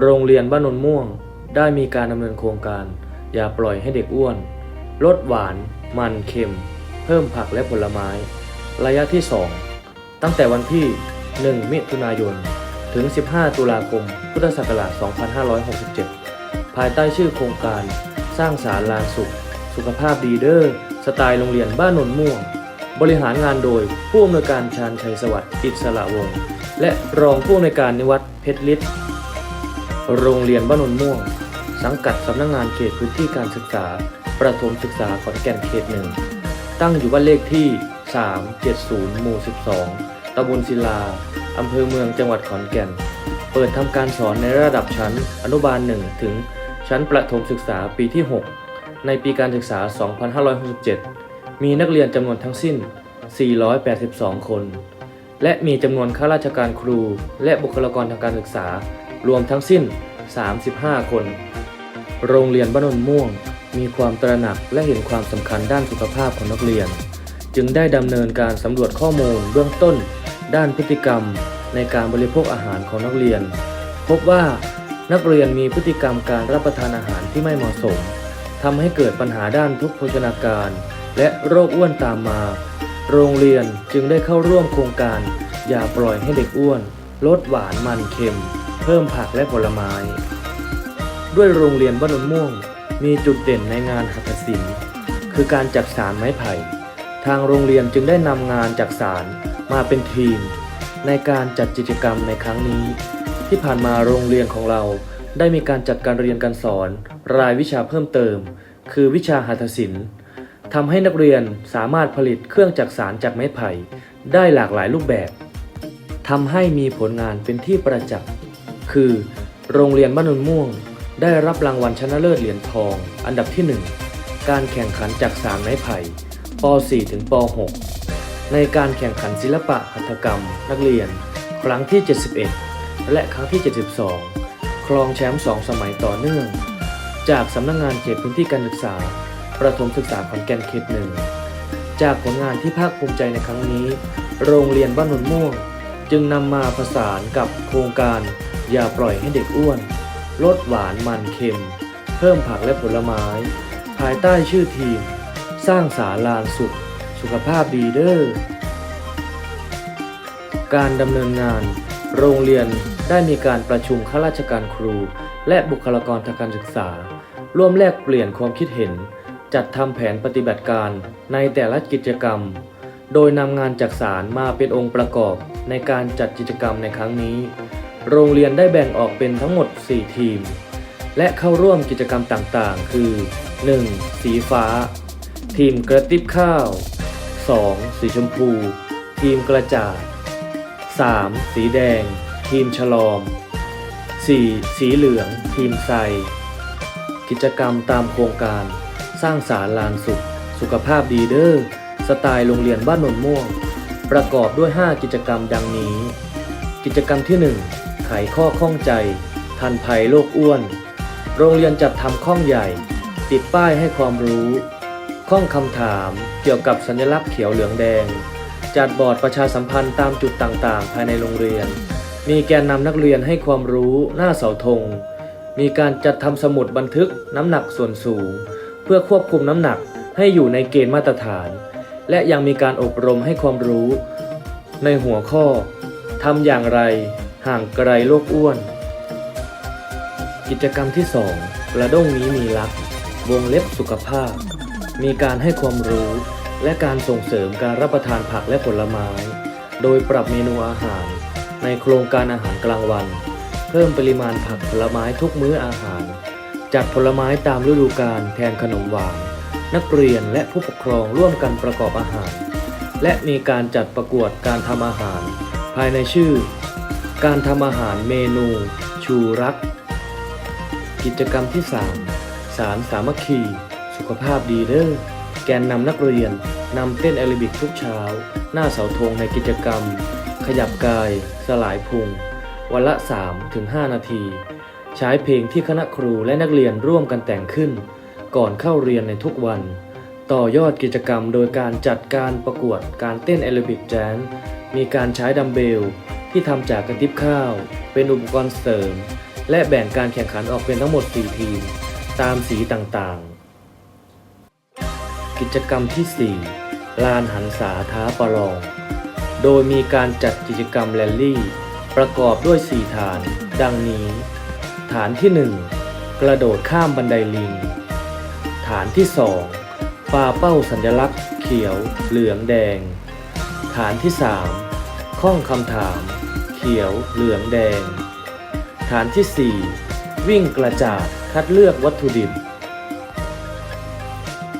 โรงเรียนบ้านนนม่วง ได้มีการดำเนินโครงการ อย่าปล่อยให้เด็กอ้วน ลดหวาน มันเค็ม เพิ่มผักและผลไม้ ระยะที่ 2 ตั้งแต่วันที่ 1 มิถุนายน ถึง 15 ตุลาคม พุทธศักราช 2567 ภายใต้ชื่อโครงการ สร้างสารลานสุข สุขภาพดีเดอร์สไตล์โรงเรียนบ้านนนม่วง บริหารงานโดยผู้อำนวยการชาญชัยสวัสดิ์อิสระวงศ์และรองผู้อำนวยการนิวัฒน์เพชรฤทธิ์ โรงเรียนบ้านนนม่วง สังกัดสำนักงงานเขตพื้นที่การศึกษา ประถมศึกษาขอนแก่นเขตหนึ่ง ตั้งอยู่บ้านเลขที่ 370 หมู่ 12 ตำบลศิลา อำเภอเมืองจังหวัดขอนแก่น เปิดทำการสอนในระดับชั้นอนุบาล 1 ถึง ชั้นประถมศึกษาปีที่ 6 ในปีการศึกษา 2567 มีนักเรียนจำนวนทั้งสิ้น 482 คน และมีจำนวนข้าราชการครู และบุคลากรทางการศึกษา รวมทั้งสิ้น 35 คน โรงเรียนบ้านนนม่วง มีความตระหนักและเห็นความสำคัญด้านสุขภาพของนักเรียน จึงได้ดำเนินการสำรวจข้อมูลเบื้องต้น ด้านพฤติกรรม ในการบริโภคอาหารของนักเรียน พบว่านักเรียนมีพฤติกรรมการรับประทานอาหารที่ไม่เหมาะสมทำให้เกิดปัญหาด้านทุพโภชนาการ และโรคอ้วนตามมา โรงเรียนจึงได้เข้าร่วมโครงการ อย่าปล่อยให้เด็กอ้วน ลดหวานมันเค็ม เพิ่มผักและผลไม้ ด้วยโรงเรียนบ้านนนม่วง มีจุดเด่นในงานหัตถศิลป์คือการจักสารไม้ไผ่ ทางโรงเรียนจึงได้นำงานจักสารมาเป็นทีม ในการจัดกิจกรรมในครั้งนี้ ที่ผ่านมาโรงเรียนของเราได้มีการจัดการเรียนการสอน รายวิชาเพิ่มเติม คือวิชาหัตถศิลป์ทำให้นักเรียนสามารถผลิตเครื่องจักสารจากไม้ไผ่ ได้หลากหลายรูปแบบทำให้มีผลงานเป็นที่ประจักษ์ คือ โรงเรียนบ้านนนม่วง ได้รับรางวัลชนะเลิศเหรียญทอง อันดับที่ 1 การแข่งขันจากสารไม้ไผ่ป .4 ถึงป .6 ในการแข่งขันศิลปะหัตถกรรม นักเรียน ครั้งที่ 71 และครั้งที่ 72 ครองแชมป์2สมัยต่อเนื่อง จากสำนักงงานเขตพื้นที่การศึกษา ประถมศึกษาขอนแก่นเขตหนึ่งจากผลงานที่ภาคภูมิใจในครั้งนี้ โรงเรียนบ้านนนม่วง จึงนำมาผสานกับโครงการ อย่าปล่อยให้เด็กอ้วน ลดหวานมันเค็ม เพิ่มผักและผลไม้ ภายใต้ชื่อทีม สร้างสาลานสุข สุขภาพดีเด้อการดำเนินงาน โรงเรียนได้มีการประชุมข้าราชการครู และบุคลากรทางการศึกษา ร่วมแลกเปลี่ยนความคิดเห็น จัดทำแผนปฏิบัติการในแต่ละกิจกรรม โดยนำงานจักสารมาเป็นองค์ประกอบในการจัดกิจกรรมในครั้งนี้ โรงเรียนได้แบ่งออกเป็นทั้งหมด 4 ทีม และเข้าร่วมกิจกรรมต่างๆ คือ 1. สีฟ้า ทีมกระติบข้าว 2. สีชมพู ทีมกระจาด 3. สีแดง ทีมฉลอม 4. สีเหลือง ทีมไซ กิจกรรมตามโครงการ สร้างสารลานสุข สุขภาพดีเดอร์ สไตล์โรงเรียนบ้านนนม่วง ประกอบด้วย 5 กิจกรรมดังนี้ กิจกรรมที่ 1 ไขข้อข้องใจ ทันภัยโรคอ้วน โรงเรียนจัดทำข้องใหญ่ ติดป้ายให้ความรู้ ข้องคำถามเกี่ยวกับสัญลักษณ์เขียวเหลืองแดง จัดบอร์ดประชาสัมพันธ์ตามจุดต่างๆ ภายในโรงเรียน มีแกนนำนักเรียนให้ความรู้หน้าเสาธง มีการจัดทำสมุดบันทึกน้ำหนักส่วนสูง เพื่อควบคุมน้ำหนักให้อยู่ในเกณฑ์มาตรฐาน และยังมีการอบรมให้ความรู้ ในหัวข้อทำอย่างไร ห่างไกลโรคอ้วน กิจกรรมที่ 2 กระด้งนี้มีรัก วงเล็บสุขภาพ มีการให้ความรู้ และการส่งเสริมการรับประทานผักและผลไม้ โดยปรับเมนูอาหาร ในโครงการอาหารกลางวัน เพิ่มปริมาณผักผลไม้ทุกมื้ออาหาร จัดผลไม้ตามฤดูกาลแทนขนมหวาน นักเรียนและผู้ปกครองร่วมกันประกอบอาหาร และมีการจัดประกวดการทำอาหาร ภายในชื่อ การทำอาหารเมนู ชูรัก กิจกรรมที่ 3 สารสามัคคี สุขภาพดีเด้อแกนนำนักเรียนนำเต้นแอโรบิกทุกเช้า หน้าเสาธงในกิจกรรม ขยับกาย สลายพุง วันละ 3-5 นาที ใช้เพลงที่คณะครูและนักเรียนร่วมกันแต่งขึ้น ก่อนเข้าเรียนในทุกวัน ต่อยอดกิจกรรมโดยการจัดการประกวดการเต้นแอโรบิกแจนมีการใช้ดัมเบล ที่ทำจากกระติบข้าว เป็นอุปกรณ์เสริม และแบ่งการแข่งขันออกเป็นทั้งหมด 4 ทีม ตามสีต่างๆ กิจกรรมที่ 4 ลานหันษาท้าประลอง โดยมีการจัดกิจกรรมแรลลี่ ประกอบด้วย 4 ฐาน ดังนี้ ฐานที่ 1 กระโดดข้ามบันไดลิง ฐานที่ 2 ปาเป้าสัญลักษณ์ เขียว เหลืองแดง ฐานที่ 3ข้องคำถาม ขียว เหลืองแดง ฐานที่ 4 วิ่งกระจาดคัดเลือกวัตถุดิบ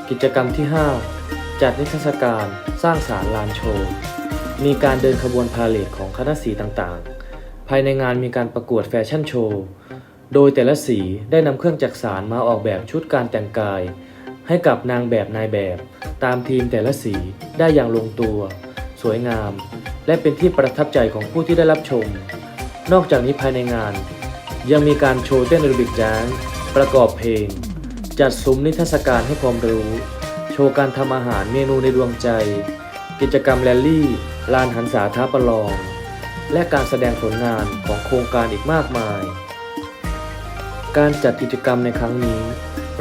กิจกรรมที่ 5 จัดนิทรรศการสร้างสารลานโชว์ มีการเดินขบวนพาเลทของคณะสีต่างๆ ภายในงานมีการประกวดแฟชั่นโชว์ โดยแต่ละสีได้นำเครื่องจักสารมาออกแบบชุดการแต่งกาย ให้กับนางแบบนายแบบ ตามทีมแต่ละสีได้อย่างลงตัว วยงาม และเป็นที่ประทับใจของผู้ที่ได้รับชม นอกจากนี้ภายในงาน ยังมีการโชว์เต้นแอโรบิกแดนประกอบเพลง จัดซุ้มนิทรรศการให้ความรู้ โชว์การทำอาหารเมนูในดวงใจ กิจกรรมแรลลี่ ลานหันษาท้าประลอง และการแสดงผลงานของโครงการอีกมากมาย การจัดกิจกรรมในครั้งนี้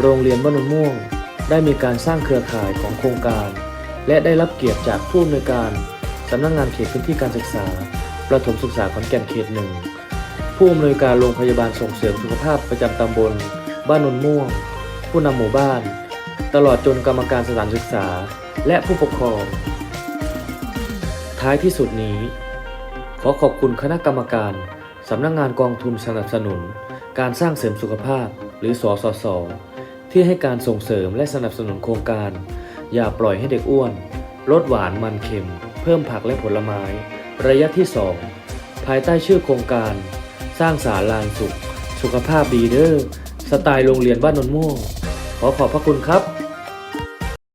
โรงเรียนบ้านนม่วงได้มีการสร้างเครือข่ายของโครงการ และได้รับเกียรติจากผู้อำนวยการำนักงงานเขตพื้นที่การศึกษา ประถมศึกษาขอนแก่นเขตหนึ่ง ผู้อำนวยการโรงพยาบาลส่งเสริมสุขภาพประจำตำบล บ้านนนม่วง ผู้นำหมู่บ้าน ตลอดจนกรรมการสถานศึกษา และผู้ปกครอง ท้ายที่สุดนี้ ขอขอบคุณคณะกรรมการสำนักงงานกองทุนสนับสนุน การสร้างเสริมสุขภาพหรือสอสสที่ให้การส่งเสริมและสนับสนุนโครงการ อย่าปล่อยให้เด็กอ้วนลดหวานมันเค็ม เพิ่มผักและผลไม้ ระยะที่ 2 ภายใต้ชื่อโครงการ สร้างสารลานสุข สุขภาพดีเด้อสไตล์โรงเรียนบ้านนนม่วงขอขอบพระคุณครับ